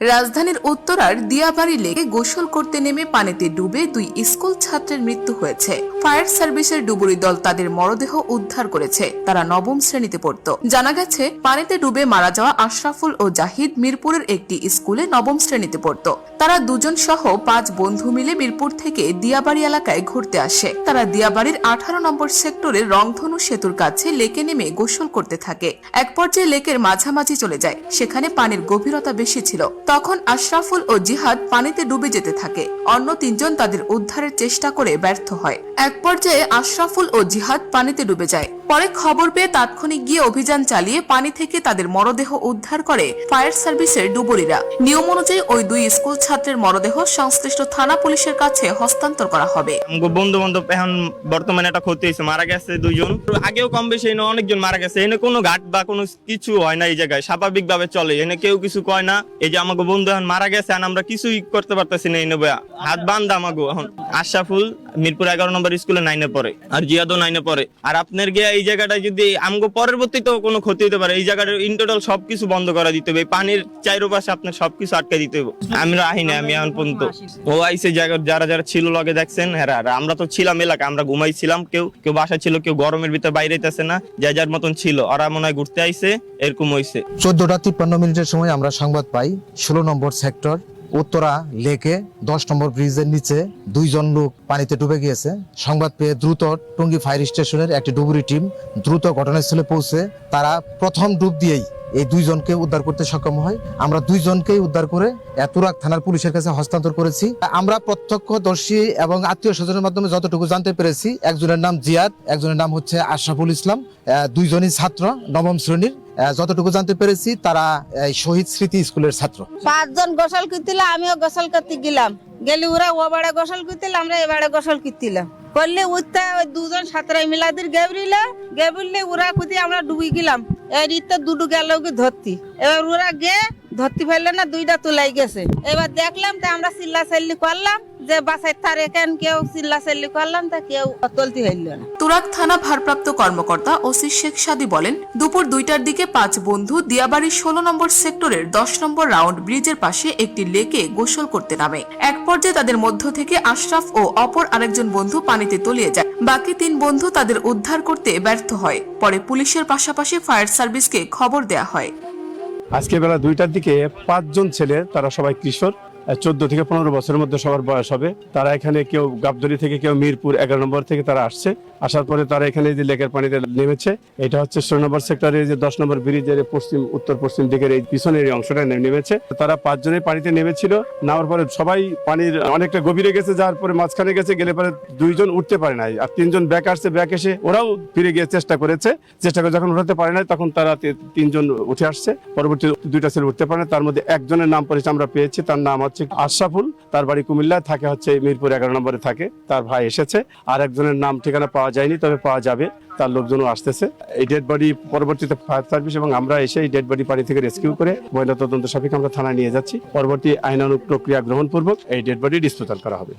রাজধানীর উত্তরার দিয়াবাড়ি লেকে গোসল করতে নেমে পানিতে ডুবে দুই স্কুল ছাত্রের মৃত্যু হয়েছে। ফায়ার সার্ভিসের ডুবুরি দল তাদের মরদেহ উদ্ধার করেছে। তারা নবম শ্রেণীতে পড়ত। জানা গেছে, পানিতে ডুবে মারা যাওয়া আশরাফুল ও জাহিদ মিরপুরের একটি স্কুলে নবম শ্রেণীতে পড়ত। তারা দুজন সহ পাঁচ বন্ধু মিলে মিরপুর থেকে দিয়াবাড়ি এলাকায় ঘুরতে আসে। তারা দিয়াবাড়ির আঠারো নম্বর সেক্টরের রংধনু সেতুর কাছে লেকে নেমে গোসল করতে থাকে। এক পর্যায়ে লেকের মাঝামাঝি চলে যায়। সেখানে পানির গভীরতা বেশি ছিল। তখন আশরাফুল ও জিহাদ পানিতে ডুবে যেতে থাকে। অন্য তিনজন তাদের উদ্ধারের চেষ্টা করে ব্যর্থ হয়। এক পর্যায়ে আশরাফুল ও জিহাদ পানিতে ডুবে যায়। পরে খবর পেয়ে তাৎক্ষণিক গিয়ে অভিযান চালিয়ে পানি থেকে তাদের মরদেহ উদ্ধার করে ফায়ার সার্ভিসের ডুবুরিরা। নিয়ম অনুযায়ী ওই দুই স্কুল ছাত্রের মরদেহ সংশ্লিষ্ট থানা পুলিশের কাছে হস্তান্তর করা হবে। বন্ধু বান্ধব এখন বর্তমানে একটা ক্ষতি হয়েছে, মারা গেছে দুইজন। আগেও কম বেশি এনে অনেকজন মারা গেছে। এনে কোনো ঘাট বা কোনো কিছু হয় না এই জায়গায় স্বাভাবিক ভাবে চলে। এনে কেউ কিছু কয় না, এই যে আমাকে বন্ধু এখন মারা গেছে আর আমরা কিছুই করতে পারতেছি না এনে বয়া হাত বান্ধা আমাগো এখন। আশাফুল মিরপুর এগারো নম্বর স্কুলে নাইনে পড়ে, আর জিয়াদও নাইনে পড়ে। আর আপনার গিয়ে এই জায়গাটায় যদি আমগো পরবর্তীতেও কোনো ক্ষতি হতে পারে, এই জায়গাটা ইন টোটাল সবকিছু বন্ধ করা দিতে হবে। পানির চাইরোপাশে আপনার সবকিছু আটকে দিতে হবে। আমরা আহি না আমি এখন পর্যন্ত। ও আইসে জায়গা, যারা যারা ছিল লগে দেখছেন হ্যাঁ আমরা তো ছিলাম এলাকা, আমরা ঘুমাইছিলাম, কেউ কেউ বাসা ছিল, কেউ গরমের ভিতরে বাইরে হইতেছে না, যে যার মতন ছিল। ওরা মনে হয় ঘুরতে আইছে এরকম হইছে। চোদ্দটা তিপ্পান্ন মিনিটের সময় আমরা সংবাদ পাই, ষোলো নম্বর সেক্টর উত্তরা লেকে দশ নম্বর ব্রিজের নিচে দুইজন লোক পানিতে ডুবে গিয়েছে। সংবাদ পেয়ে দ্রুত টঙ্গী ফায়ার স্টেশনের একটি ডুবুরি টিম দ্রুত ঘটনাস্থলে পৌঁছে তারা প্রথম ডুব দিয়েই এই দুইজনকে উদ্ধার করতে সক্ষম হয়। আমরা দুইজনকেই উদ্ধার করে তুরাক থানার পুলিশের কাছে হস্তান্তর করেছি। আমরা প্রত্যক্ষদর্শী এবং আত্মীয় স্বজনের মাধ্যমে যতটুকু জানতে পেরেছি, একজনের নাম জিয়াদ, একজনের নাম হচ্ছে আশরাফুল ইসলাম দুইজনই ছাত্র, নবম শ্রেণির। যতটুকু জানতে পেরেছি, তারা শহীদ স্মৃতি স্কুলের ছাত্র। পাঁচজন গোসল করছিল, আমিও গোসল করতে গেলাম। গেলি ওরা ও বাড়ে গোসল করছিল, আমরা এ বাড়ে গোসল করছিলাম। করলে উঠতে ওই দুজন সাঁতরাই মিলাদের গেবরিল, গেবরিলে ওরা কুতি আমরা ডুবি গেলাম। এই রীতে দুটো গেল ধরতি। এবার ওরা গে, ধরতে পারলে না, দুইটা তুলাই গেছে। এবার দেখলাম তা আমরা চিল্লা চাল্লি করলাম যে বাসায় তার এখান কেউ চিল্লা চাল্লি করলাম তা কেউ তুলতে হইল না। তুরাক থানা ভারপ্রাপ্ত কর্মকর্তা ওসি শেখ সাদি বলেন দুপুর দুইটার দিকে পাঁচ বন্ধু দিয়াবাড়ির ষোলো নম্বর সেক্টরের দশ নম্বর রাউন্ড ব্রিজের পাশে একটি লেকে গোসল করতে নামে। এক পর্যায়ে তাদের মধ্য থেকে আশরাফ ও অপর আরেকজন বন্ধু পানিতে তলিয়ে যায়। বাকি তিন বন্ধু তাদের উদ্ধার করতে ব্যর্থ হয়। পরে পুলিশের পাশাপাশি ফায়ার সার্ভিসকে খবর দেয়া হয়। আজকে বেলা দুইটার দিকে পাঁচজন ছেলে তারা সবাই কিশোর। চোদ্দ থেকে পনেরো বছরের মধ্যে সবার বয়স হবে। তারা এখানে কেউ গাবদলি থেকে কেউ মিরপুর এগারো নম্বর থেকে তারা আসছে। আসার পরে তারা এখানে যে লেকের পানিতে নেমেছে, এটা হচ্ছে ষোলো নম্বর সেক্টরের যে দশ নম্বর ব্রিজের পশ্চিম, উত্তর পশ্চিম দিকের এই পিছনের এই অংশটা নেমেছে। তারা পাঁচজনে পানিতে নেমেছিল নামার পরে সবাই পানির অনেকটা গভীরে গেছে, যার পরে মাঝখানে গেছে, গেলে পরে দুইজন উঠতে পারে নাই আর তিনজন ব্যাক আসছে ব্যাক এসে ওরাও ফিরে গিয়ে চেষ্টা করেছে। চেষ্টা করে যখন উঠাতে পারে নাই, তখন তারা তিনজন উঠে আসছে। পরবর্তী দুইটা ছেলে উঠতে পারে না তার মধ্যে একজনের নাম পরিচয় আমরা পেয়েছি, তার নাম হচ্ছে আশরাফুল, তার বাড়ি কুমিল্লায় থাকে, হচ্ছে মিরপুর এগারো নম্বরে থাকে, তার ভাই এসেছে। আর একজনের নাম ঠিকানা পাওয়া যায়নি, তবে পাওয়া যাবে। তার লোকজনও আসতেছে। এই ডেড বডি পরবর্তীতে ফায়ার সার্ভিস এবং আমরা এসে এই ডেড বডি পানি থেকে রেস্কিউ করে ময়না তদন্ত সাপেক্ষে আমরা থানায় নিয়ে যাচ্ছি। পরবর্তী আইনানুগ প্রক্রিয়া গ্রহণপূর্বক এই ডেড বডি ডিসপোজাল করা হবে।